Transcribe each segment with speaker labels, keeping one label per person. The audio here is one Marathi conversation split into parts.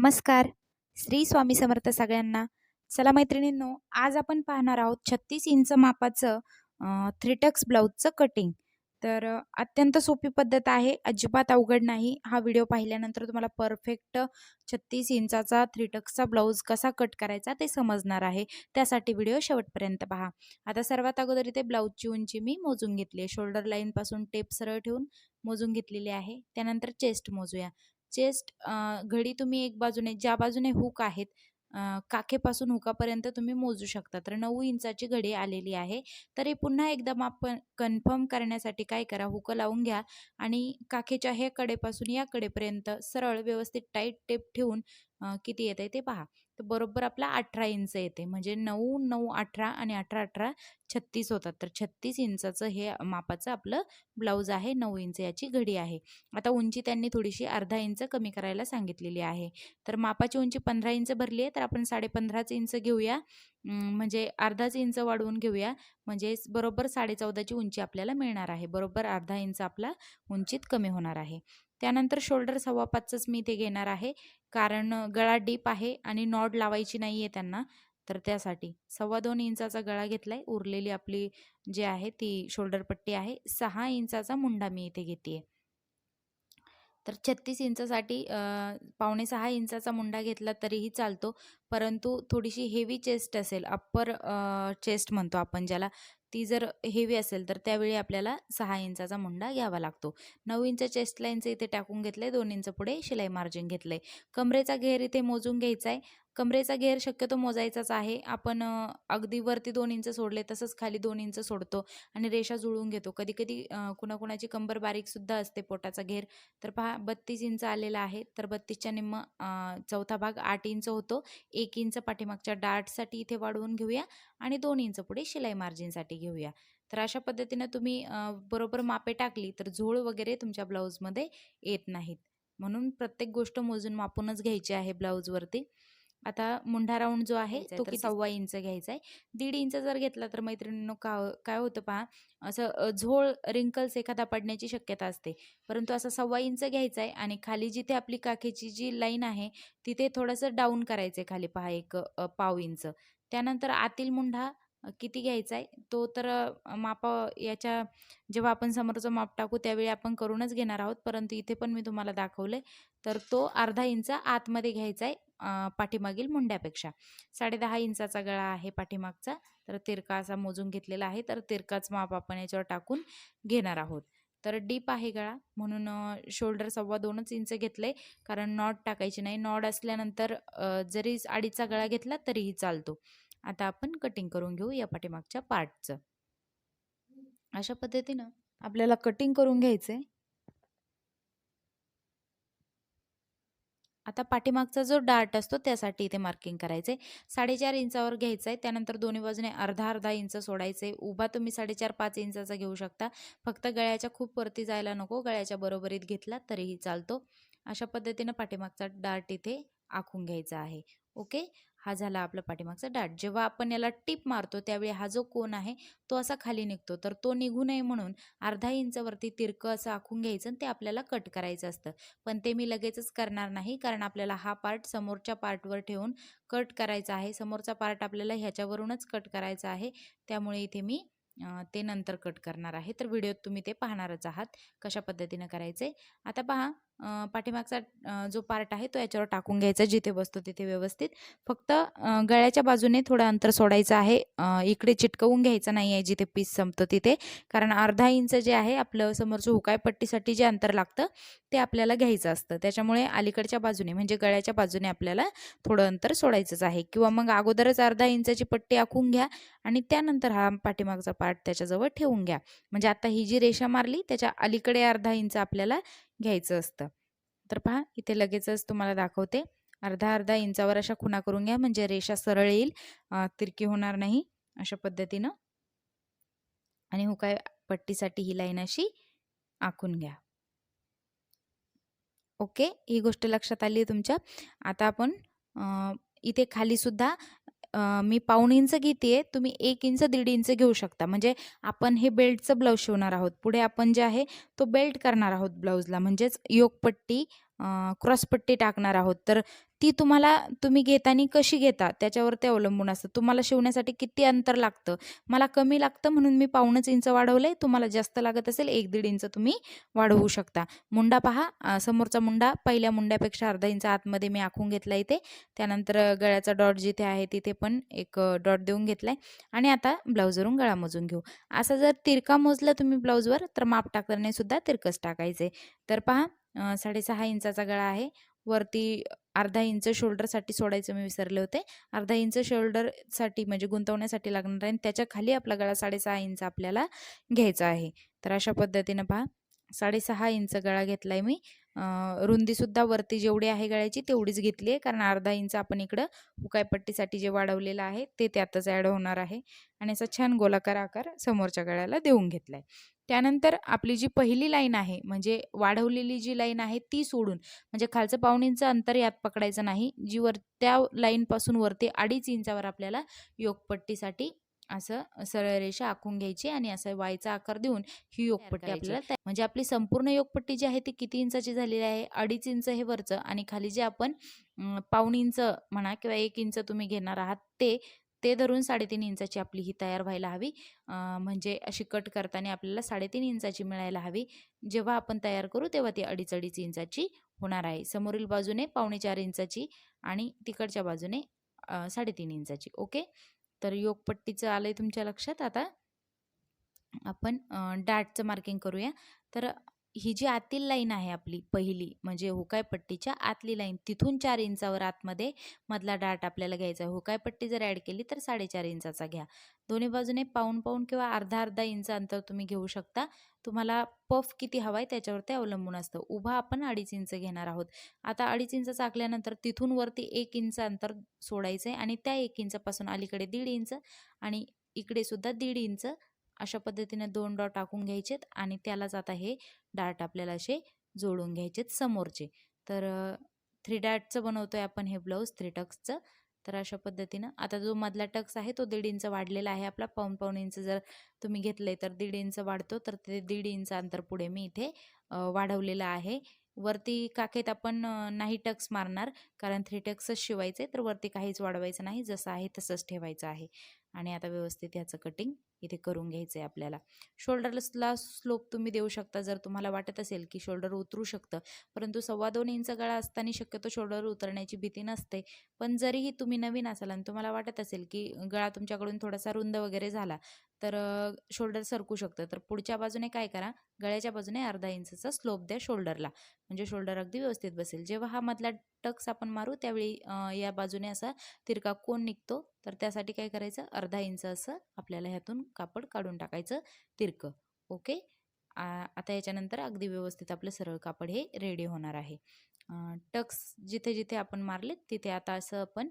Speaker 1: नमस्कार. श्री स्वामी समर्थ सगळ्यांना. चला मैत्रिणींनो आज आपण पाहणार आहोत छत्तीस इंच मापाचं थ्री टक्स ब्लाऊजचं कटिंग तर अत्यंत सोपी पद्धत आहे अजिबात अवघड नाही. हा व्हिडिओ पाहिल्यानंतर तुम्हाला परफेक्ट छत्तीस इंचाचा थ्रीटक्सचा ब्लाऊज कसा कट करायचा ते समजणार आहे. त्यासाठी व्हिडिओ शेवटपर्यंत पहा. आता सर्वात अगोदर इथे ब्लाऊजची उंची मी मोजून घेतली आहे. शोल्डर लाईनपासून टेप सरळ ठेवून मोजून घेतलेली आहे. त्यानंतर चेस्ट मोजूया. चेस्ट घडी तुम्ही एक बाजूने ज्या बाजूने हुक आहेत काखेपासून हुकापर्यंत तुम्ही मोजू शकता. तर नऊ इंचाची घडी आलेली आहे. तरी पुन्हा एकदा माप कन्फर्म करण्यासाठी काय करा हुकं लावून घ्या आणि काखेच्या हे कडेपासून या कडेपर्यंत सरळ व्यवस्थित टाईट टेप ठेवून किती येते ते पहा. तर बरोबर आपला अठरा इंच येते म्हणजे नऊ नऊ अठरा आणि अठरा अठरा छत्तीस होतात. तर छत्तीस इंचाचं हे मापाचं आपलं ब्लाऊज आहे नऊ इंच याची घडी आहे. आता उंची त्यांनी थोडीशी अर्धा इंच कमी करायला सांगितलेली आहे. तर मापाची उंची पंधरा इंच भरली आहे तर आपण साडेपंधराच इंच घेऊया. म्हणजे अर्धाच इंच वाढवून घेऊया. म्हणजे बरोबर साडेचौदाची उंची आपल्याला मिळणार आहे. बरोबर अर्धा इंच आपला उंचीत कमी होणार आहे. त्यानंतर शोल्डर सव्वा पाचच मी ते घेणार आहे. कारण गळा डीप आहे आणि नॉड लावायची नाही आहे त्यांना. तर त्यासाठी सव्वा दोन इंचाचा गळा घेतला आहे उरलेली आपली जी आहे ती शोल्डर पट्टी आहे. सहा इंचाचा मुंडा मी इथे घेते तर छत्तीस इंचासाठी पावणे सहा इंचाचा मुंडा घेतला तरीही चालतो. परंतु थोडीशी हेवी चेस्ट असेल अप्पर चेस्ट म्हणतो आपण ज्याला ती जर हेवी असेल तर त्यावेळी आपल्याला सहा इंचाचा मुंडा घ्यावा लागतो. नऊ इंच चेस्ट लाईनचं इथे टाकून घेतलं आहे दोन इंच पुढे शिलाई मार्जिन घेतलं आहे कमरेचा घेर इथे मोजून घ्यायचा आहे कमरेचा घेर शक्यतो मोजायचाच आहे. आपण अगदी वरती दोन इंच सोडले तसंच खाली दोन इंच सोडतो आणि रेषा जुळवून घेतो. कधी कधी कुणाकुणाची कंबर बारीकसुद्धा असते पोटाचा घेर. तर पहा बत्तीस इंच आलेला आहे. तर बत्तीसच्या निम्म चौथा भाग आठ इंच होतो. एक इंच पाठीमागच्या डार्टसाठी इथे वाढवून घेऊया आणि दोन इंच पुढे शिलाई मार्जिनसाठी घेऊया. तर अशा पद्धतीनं तुम्ही बरोबर मापे टाकली तर झोळ वगैरे तुमच्या ब्लाऊजमध्ये येत नाहीत. म्हणून प्रत्येक गोष्ट मोजून मापूनच घ्यायची आहे ब्लाऊजवरती. आता मुंढा राऊंड जो आहे तो किती सव्वा इंच घ्यायचा आहे दीड इंच जर घेतला तर मैत्रिणींनो का काय होतं पहा असं झोळ रिंकल्स एखादा पडण्याची शक्यता असते. परंतु असं सव्वा इंच घ्यायचा आहे आणि खाली जिथे आपली काखेची जी लाईन आहे तिथे थोडंसं डाऊन करायचं आहे खाली पहा एक पाव इंच त्यानंतर आतील मुंढा किती घ्यायचा आहे तो तर माप मापा याच्या जेव्हा आपण समोरचं माप टाकू त्यावेळी आपण करूनच घेणार आहोत परंतु इथे पण मी तुम्हाला दाखवलं तर तो अर्धा इंच आतमध्ये घ्यायचा आहे पाठीमागील मुंड्यापेक्षा. साडेदहा इंचाचा गळा आहे पाठीमागचा तर तिरका असा मोजून घेतलेला आहे तर तिरकाच माप आपण याच्यावर टाकून घेणार आहोत. तर डीप आहे गळा म्हणून शोल्डर सव्वा दोनच इंच घेतले कारण नॉट टाकायची नाही. नॉड असल्यानंतर जरी अडीचचा गळा घेतला तरीही चालतो. आता आपण कटिंग करून घेऊ या पाठीमागच्या पार्टचं अशा पद्धतीनं आपल्याला कटिंग करून घ्यायचं आहे आता पाठीमागचा जो डार्ट असतो त्यासाठी इथे मार्किंग करायचं आहे साडेचार इंचावर घ्यायचं आहे त्यानंतर दोन्ही बाजूने अर्धा अर्धा इंच सोडायचं आहे उभा तुम्ही साडेचार पाच इंचाचा घेऊ शकता. फक्त गळ्याच्या खूप वरती जायला नको गळ्याच्या बरोबरीत घेतला तरीही चालतो. अशा पद्धतीनं पाठीमागचा डार्ट इथे आखून घ्यायचा आहे. ओके हा झाला आपला पाठीमागचा डाट. जेव्हा आपण याला टिप मारतो त्यावेळी हा जो कोण आहे तो असा खाली निघतो. तर तो निघू नये म्हणून अर्धा इंचवरती तिरकं असं आखून घ्यायचं आणि ते आपल्याला कट करायचं असतं. पण ते मी लगेचच करणार नाही कारण आपल्याला हा पार्ट समोरच्या पार्टवर ठेवून कट करायचा आहे. समोरचा पार्ट आपल्याला ह्याच्यावरूनच कट करायचा आहे. त्यामुळे इथे मी ते नंतर कट करणार आहे. तर व्हिडिओत तुम्ही ते पाहणारच आहात कशा पद्धतीनं करायचे आता पहा पाठीमागचा जो पार्ट आहे तो याच्यावर टाकून घ्यायचा जिथे बसतो तिथे व्यवस्थित. फक्त गळ्याच्या बाजूने थोडं अंतर सोडायचं आहे. इकडे चिटकवून घ्यायचं नाही आहे जिथे पीस संपतो तिथे. कारण अर्धा इंच जे आहे आपलं समोरचं हुकाय पट्टीसाठी जे अंतर लागतं ते आपल्याला घ्यायचं असतं. त्याच्यामुळे अलीकडच्या बाजूने म्हणजे गळ्याच्या बाजूने आपल्याला थोडं अंतर सोडायचंच आहे. किंवा मग अगोदरच अर्धा इंचाची पट्टी आखून घ्या आणि त्यानंतर हा पाठीमागचा पार्ट त्याच्याजवळ ठेवून घ्या. म्हणजे आता ही जी रेषा मारली त्याच्या अलीकडे अर्धा इंच आपल्याला घ्यायचं असतं. तर पहा इथे लगेचच तुम्हाला दाखवते. अर्धा अर्धा इंचावर अशा खुणा करून घ्या म्हणजे रेषा सरळ येईल. तिरकी होणार नाही अशा पद्धतीनं. आणि हो हुकाय पट्टीसाठी ही लाईन अशी आखून घ्या. ओके ही गोष्ट लक्षात आली आहे तुमच्या. आता आपण इथे खाली सुद्धा मी पाऊण इंच घेते तुम्ही एक इंच दीड इंच घेऊ शकता. म्हणजे आपण हे बेल्टचं ब्लाऊज शिवणार आहोत. पुढे आपण जे आहे तो बेल्ट करणार आहोत ब्लाऊजला. म्हणजेच योगपट्टी क्रॉसपट्टी टाकणार आहोत. तर ती तुम्हाला तुम्ही घेताना कशी घेता त्याच्यावर ते अवलंबून असतं. तुम्हाला शिवण्यासाठी किती अंतर लागतं? मला कमी लागतं म्हणून मी पाऊणच इंच वाढवलं आहे तुम्हाला जास्त लागत असेल एक दीड इंच तुम्ही वाढवू शकता. मुंडा पहा. समोरचा मुंडा. पहिल्या मुंड्यापेक्षा अर्धा इंच आतमध्ये मी आखून घेतला इथे. त्यानंतर गळ्याचा डॉट जिथे आहे तिथे पण एक डॉट देऊन घेतलाय. आणि आता ब्लाऊजवरून गळा मोजून घेऊ. असं जर तिरका मोजलं तुम्ही ब्लाऊजवर तर माप टाकताना सुद्धा तिरकस टाकायचे तर पहा साडेसहा इंचाचा गळा आहे. वरती अर्धा इंच शोल्डरसाठी सोडायचं मी विसरले होते. अर्धा इंच शोल्डरसाठी म्हणजे गुंतवण्यासाठी लागणार आहे आणि त्याच्याखाली आपला गळा साडेसहा इंच आपल्याला घ्यायचा आहे. तर अशा पद्धतीनं पहा. साडेसहा इंच गळा घेतला आहे मी रुंदीसुद्धा वरती जेवढी आहे गळ्याची तेवढीच घेतली आहे कारण अर्धा इंच आपण इकडं हुकायपट्टीसाठी जे वाढवलेलं आहे ते त्यातच ॲड होणार आहे. आणि असा छान गोलाकार आकार समोरच्या गळ्याला देऊन घेतला आहे त्यानंतर आपली जी पहिली लाईन आहे म्हणजे वाढवलेली जी लाईन आहे ती सोडून म्हणजे खालचं पाऊण इंच अंतर यात पकडायचं नाही जी वर त्या लाईनपासून वरती अडीच इंचावर आपल्याला योगपट्टीसाठी असं सरळ रेषा आखून घ्यायची आणि असं वायचा आकार देऊन ही योगपट्टी. आपल्याला म्हणजे आपली संपूर्ण योगपट्टी जी आहे ती किती इंचाची झालेली आहे? अडीच इंच हे वरचं आणि खाली जे आपण पाऊण इंच म्हणा किंवा एक इंच तुम्ही घेणार आहात ते ते धरून साडेतीन इंचाची आपली ही तयार व्हायला हवी. म्हणजे अशी कट करताना आपल्याला साडेतीन इंचाची मिळायला हवी. जेव्हा आपण तयार करू तेव्हा ती अडीच अडीच इंचाची होणार आहे. समोरील बाजूने पावणे चार इंचाची आणि तिकडच्या बाजूने साडेतीन इंचाची. ओके? तर योगपट्टीचं आलं आहे तुमच्या लक्षात आता? आपण डाटचं मार्किंग करूया. तर ही जी आतील लाईन आहे आपली पहिली म्हणजे हुकायपट्टीच्या आतली लाईन तिथून चार इंचावर आतमध्ये मधला डाट आपल्याला घ्यायचा आहे. हुकायपट्टी जर ॲड केली तर साडेचार इंचाचा घ्या. दोन्ही बाजूने पाऊन पाऊन किंवा अर्धा अर्धा इंच अंतर तुम्ही घेऊ शकता. तुम्हाला पफ किती हवा आहे त्याच्यावर ते अवलंबून असतं. उभा आपण अडीच इंच घेणार आहोत. आता अडीच इंच चाकल्यानंतर तिथून वरती एक इंच अंतर सोडायचं आहे आणि त्या एक इंचापासून अलीकडे दीड इंच आणि इकडे सुद्धा दीड इंच अशा पद्धतीने दोन डॉट टाकून घ्यायचेत आणि त्यालाच आता हे डाट आपल्याला असे जोडून घ्यायचेत समोरचे. तर थ्री डाटचं बनवतो आहे आपण हे ब्लाऊज थ्री टक्सचं तर अशा पद्धतीनं आता जो मधला टक्स आहे तो दीड इंच वाढलेला आहे आपला. पाऊन पाऊन इंच जर तुम्ही घेतले तर दीड इंच वाढतो. तर ते दीड इंच अंतर पुढे मी इथे वाढवलेलं आहे. वरती काखेत आपण नाही टक्स मारणार कारण थ्री टक्सच शिवायचे तर वरती काहीच वाढवायचं नाही. जसं आहे तसंच ठेवायचं आहे. आणि आता व्यवस्थित ह्याचं कटिंग इथे करून घ्यायचं आहे आपल्याला. शोल्डरला स्लोप तुम्ही देऊ शकता जर तुम्हाला वाटत असेल की शोल्डर उतरू शकतं. परंतु सव्वा दोन इंच गळा असताना शक्यतो शोल्डर उतरण्याची भीती नसते. पण जरीही तुम्ही नवीन असाल आणि तुम्हाला वाटत असेल की गळा तुमच्याकडून थोडासा रुंद वगैरे झाला तर शोल्डर सरकू शकतं. तर पुढच्या बाजूने काय करा? गळ्याच्या बाजूने अर्धा इंचचा स्लोप द्या शोल्डरला म्हणजे शोल्डर अगदी व्यवस्थित बसेल. जेव्हा हा मधला टक्स आपण मारू त्यावेळी या बाजूने असा तिरका कोण निघतो तर त्यासाठी काय करायचं? अर्धा इंच असं आपल्याला ह्यातून कापड काढून टाकायचं तिरकं. ओके? आ- आता याच्यानंतर अगदी व्यवस्थित आपलं सरळ कापड हे रेडी होणार आहे. टक्स जिथे जिथे आपण मारलेत तिथे आता असं आपण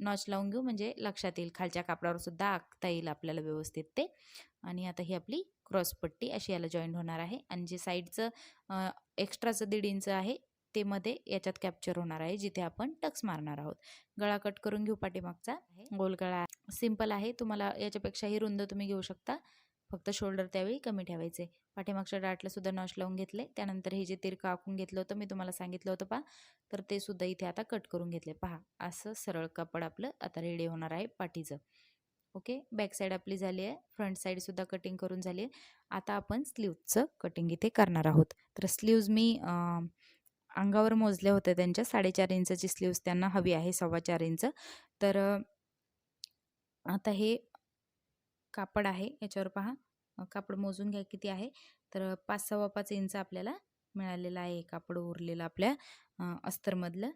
Speaker 1: नॉच लावून घेऊ. म्हणजे लक्षात येईल खालच्या कापडावर सुद्धा आखता येईल आपल्याला व्यवस्थित ते. आणि आता ही आपली क्रॉस पट्टी अशी याला जॉईंट होणार आहे. आणि जे साईडचं एक्स्ट्राचं दीड इंच आहे ते मध्ये याच्यात कॅप्चर होणार आहे जिथे आपण टक्स मारणार आहोत. गळा कट करून घेऊ पाठीमागचा. गोल गळा सिंपल आहे. तुम्हाला याच्यापेक्षाही रुंद तुम्ही घेऊ शकता. फक्त शोल्डर त्यावेळी कमी ठेवायचे. पाठीमागच्या डाटला सुद्धा नॉच लावून घेतले. त्यानंतर हे जे तिरकं आखून घेतलं होतं मी तुम्हाला सांगितलं होतं पहा. तर ते सुद्धा इथे आता कट करून घेतले. पहा असं सरळ कापड आपलं आता रेडी होणार आहे पाठीचं. ओके बॅक साईड आपली झाली आहे. फ्रंट साईडसुद्धा कटिंग करून झाली आहे. आता आपण स्लीवचं कटिंग इथे करणार आहोत. तर स्लीव्ज मी अंगावर मोजल्या होत्या त्यांच्या साडेचार इंचची स्लीव्स त्यांना हवी आहे सव्वा चार इंच. तर आता हे कापड आहे याच्यावर पहा. कापड मोजून घ्या किती आहे. तर पाच सव्वा पाच इंच आपल्याला मिळालेलं आहे कापड उरलेलं आपल्या अस्तरमधलं.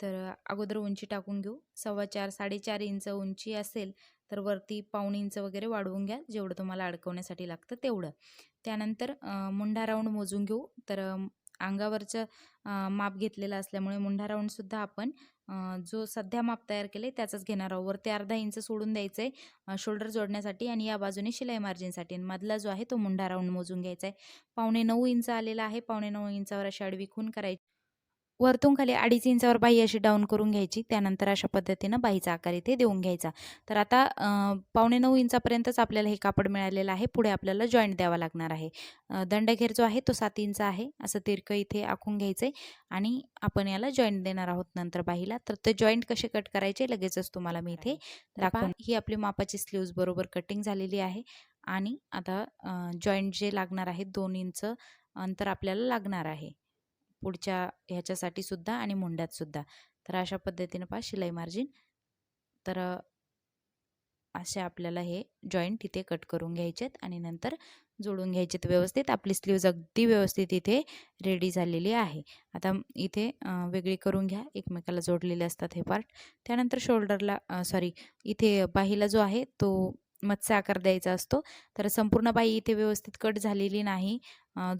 Speaker 1: तर अगोदर उंची टाकून घेऊ. सव्वा चार साडेचार इंच उंची असेल तर वरती पाऊण इंच वगैरे वाढवून घ्या. जेवढं तुम्हाला अडकवण्यासाठी लागतं तेवढं. त्यानंतर मुंडा मुंढा राऊंड मोजून घेऊ. तर अंगावरचं माप घेतलेलं असल्यामुळे मुंढा राऊंडसुद्धा आपण जो सध्या माप तयार केले त्याचाच घेणार आहोत. वरती अर्धा इंच सोडून द्यायचं आहे शोल्डर जोडण्यासाठी आणि या बाजूने शिलाई मार्जिनसाठी. आणि मधला जो आहे तो मुंढा राऊंड मोजून घ्यायचा आहे पावणे नऊ इंच आलेला आहे. पावणे नऊ इंचावर अशी आडवी खून करायची. वरतून खाली अडीच इंचावर बाही अशी डाऊन करून घ्यायची. त्यानंतर अशा पद्धतीनं बाहीचा आकार इथे देऊन घ्यायचा. तर आता पावणे नऊ इंचापर्यंतच आपल्याला हे कापड मिळालेलं आहे. पुढे आपल्याला जॉईंट द्यावा लागणार आहे. दंडघेर जो आहे तो सात इंच आहे. असं तिरकं इथे आखून घ्यायचं आणि आपण याला जॉईंट देणार आहोत नंतर बाहीला तर ते जॉईंट कसे कट करायचे लगेचच तुम्हाला मी इथे दाखवून ही आपली मापाची स्लीव्ज बरोबर कटिंग झालेली आहे. आणि आता जॉईंट जे लागणार आहे दोन इंच अंतर आपल्याला लागणार आहे. पुढच्या ह्याच्यासाठी सुद्धा आणि मुंड्यात सुद्धा. तर अशा पद्धतीनं पहा शिलाई मार्जिन तर असे आपल्याला हे जॉईंट तिथे कट करून घ्यायचेत आणि नंतर जोडून घ्यायचेत व्यवस्थित. आपली स्लीव्ज अगदी व्यवस्थित इथे रेडी झालेली आहे. आता इथे वेगळी करून घ्या. एकमेकाला जोडलेले असतात हे पार्ट त्यानंतर शोल्डरला सॉरी इथे बाहीला जो आहे तो मत्स्य आकार द्यायचा असतो. तर संपूर्ण बाई इथे व्यवस्थित कट झालेली नाही.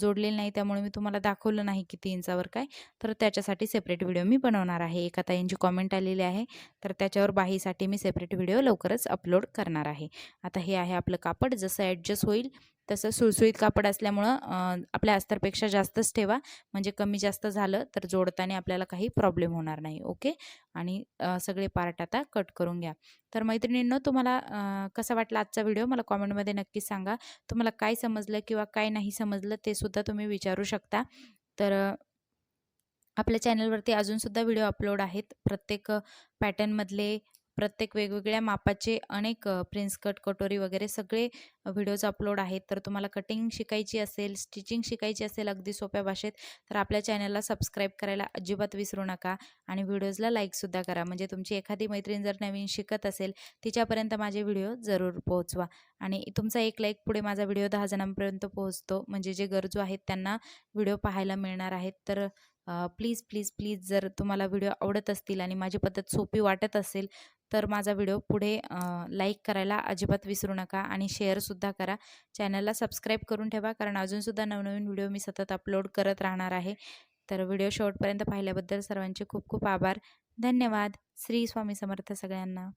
Speaker 1: जोडलेली नाही त्यामुळे मी तुम्हाला दाखवलं नाही किती इंचावर काय. तर त्याच्यासाठी सेपरेट व्हिडिओ मी बनवणार आहे. एका ताईंची कॉमेंट आलेली आहे. तर त्याच्यावर बाहीसाठी मी सेपरेट व्हिडिओ लवकरच अपलोड करणार आहे. आता हे आहे आपलं कापड. जसं ॲडजस्ट होईल तसं सुळसुळीत कापड असल्यामुळं आपल्या अस्तरपेक्षा जास्तच ठेवा. म्हणजे कमी जास्त झालं तर जोडताना आपल्याला काही प्रॉब्लेम होणार नाही. ओके? आणि सगळे पार्ट आता कट करून घ्या. तर मैत्रिणींनो तुम्हाला कसा वाटला आजचा व्हिडिओ? मला कॉमेंटमध्ये नक्की सांगा. तुम्हाला काय समजलं किंवा काय नाही समजलं ते सुद्धा तुम्ही विचारू शकता. तर आपल्या चॅनलवरती अजूनसुद्धा व्हिडिओ अपलोड आहेत. प्रत्येक पॅटर्नमधले प्रत्येक वेगवेगळ्या मापाचे अनेक प्रिन्स कट कटोरी वगैरे सगळे व्हिडिओज अपलोड आहेत. तर तुम्हाला कटिंग शिकायची असेल स्टिचिंग शिकायची असेल अगदी सोप्या भाषेत तर आपल्या चॅनलला सबस्क्राईब करायला अजिबात विसरू नका. आणि व्हिडिओजला लाईकसुद्धा करा. म्हणजे तुमची एखादी मैत्रीण जर नवीन शिकत असेल तिच्यापर्यंत माझे व्हिडिओ जरूर पोहोचवा. आणि तुमचा एक लाईक पुढे माझा व्हिडिओ दहा जणांपर्यंत पोहोचतो. म्हणजे जे गरजू आहेत त्यांना व्हिडिओ पाहायला मिळणार आहेत. तर प्लीज प्लीज प्लीज जर तुम्हाला व्हिडिओ आवडत असतील आणि माझी पद्धत सोपी वाटत असेल तर माझा व्हिडिओ पुढे लाईक करायला अजिबात विसरू नका आणि शेअरसुद्धा करा. चॅनलला सबस्क्राईब करून ठेवा कारण अजूनसुद्धा नवनवीन व्हिडिओ मी सतत अपलोड करत राहणार आहे. तर व्हिडिओ शेवटपर्यंत पाहिल्याबद्दल सर्वांचे खूप खूप आभार. धन्यवाद. श्री स्वामी समर्थ सगळ्यांना.